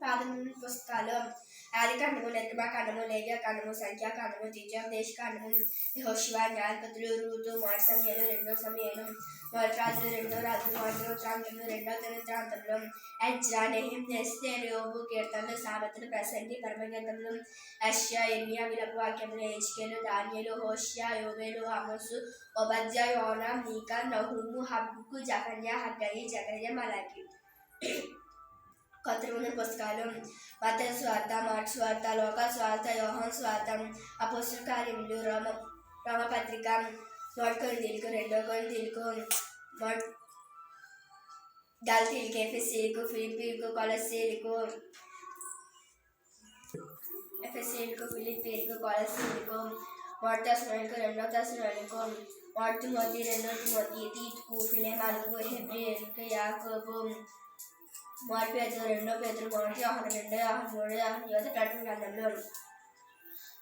పాదములు పుస్తకాలు ఆది కాండము నిర్గమ కాండము లేవ్య కాండము సంఖ్యా కాండము ద్వితీయ దేశ కాండము హోషివా న్యాయపతులు రూతు మాట సమయాలు రెండో సమయాలు మొదటి రాజులు రెండో రాజులు మొదటి ఉత్తరాంతంలో రెండో దినోత్తరాంతంలో ఎజ్రా నెహిం నెస్తేరు యోబు కీర్తనలు సామెతలు ప్రసంగి కర్మగీతములు అష్యా ఎర్మియా విలపు వాక్యములు హెచ్కేలు దానియలు హోషియా యోవేలు ఆమోసు ఒబద్య యోనా మీకా నహుము హబ్బుకు జకన్యా హగ్గయి జగన్య మలాకి కొత్త నిబంధన పుస్తకాలు మత స్వార్థ మాట స్వార్థ లోక స్వార్థ యోహన్ స్వార్థం అపోస్తుల కార్యములు రోమ రోమపత్రిక నోట్ కొని తీలుకు రెండో కొని తీలుకు నోట్ గల్తీలకు ఎఫ్ఎస్సీలకు ఫిలిపీలకు కొలసీలకు ఎఫ్ఎస్సీలకు ఫిలిపీలకు కొలసీలకు మొదటి దశలకు రెండో దశలకు మొదటి మొదటి రెండో మొదటి తీతుకు ఫిలేమాలకు హెబ్రియలకు యాకోబు మొదటి పేదలు రెండో పేదలు మొదటి ఆహ్వానం రెండో ఆహ్వానం మూడో ఆహ్వానం యువత ప్రకటన గ్రంథంలో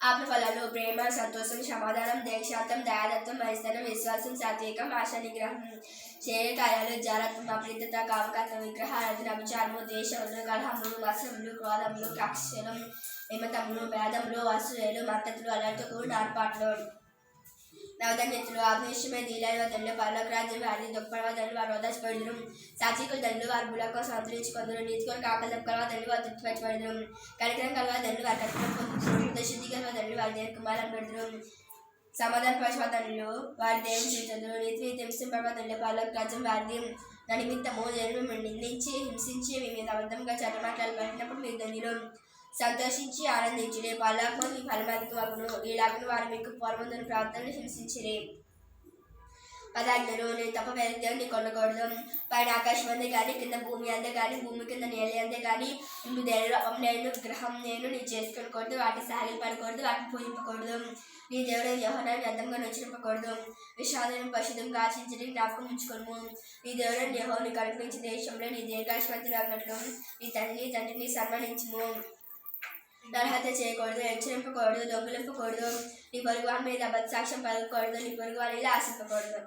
ఆత్మ ఫలాలు ప్రేమ సంతోషం సమాధానం దీక్షాంతం దయాదత్వం పరిస్థానం విశ్వాసం సాత్వికం ఆశ నిగ్రహం చేయ జాలత్వం అప్రీతత కామకత్వం విగ్రహారాధన అభిచారము ద్వేషములు కలహములు వసములు క్రోధములు కక్షలు హిమతములు భేదములు అసూయలు మద్దతులు అలర్తో కూడిన నవదండెత్తులు నవధన్యతలు ఆగ్నేయమైన నీలైన దండ్లు పర్లోక రాజ్యం వారి దుఃఖపడవ దండ్లు వారు ఓదార్చబడుదురు సాత్వికుల దండు వారు బులకు సంతరించుకుందరు నీతికొని కాకల కలవ దండ్లు వారు తృప్తిపరచబడుదురు కనికరం కలవ దండు వారు కట్టుకుని పొందుతున్నారు శుద్ధి కలవ వారి దేవ కుమారం పెడుదురు సమాధాన పరచబదండ్లు వారి దేవుని చూచుదురు నీతి హింసింపబదండ్లు పర్లోక రాజ్యం వారిది నా నిమిత్తము జన్మ నిందించి హింసించి మీ మీద అబద్ధంగా చెడ్డ మాట్లాడబడినప్పుడు మీరు ధన్యులు. సంతోషించి ఆనందించుడే పలాకు మీ ఫలమతికి ఇలాగను ఈలాగును వారు మీకు పూర్వందుని ప్రార్థనలు హింసించిరే. పదార్థులు నేను తప్ప వేరే దేవుని కొనకూడదు. పైన ఆకాశం అందే కానీ కింద భూమి అందే కానీ భూమి కింద నేల అందే కానీ నువ్వు దేని నేను గ్రహం నేను నీ చేసుకొనకూడదు. వాటిని సాగిలు పడకూడదు వాటిని పూజింపకూడదు. నీ దేవుడు యోహనాన్ని అర్థంగా నొచ్చిపకూడదు. విషాదం పశుధం ఆశించడం జ్ఞాపకం ఉంచుకోము నీ దేవుడు యహోని కల్పించిన దేశంలో నీ దీర్ఘాశ్వంతులు అన్నట్లు నీ తండ్రి తండ్రిని సన్మానించము. నరహత్య చేయకూడదు హెచ్చరింపకూడదు దొంగలింపకూడదు నీ పొరుగు వారి మీద అబద్ధ సాక్ష్యం పలకూడదు నీ పొరుగు వారి ఆశింపకూడదు.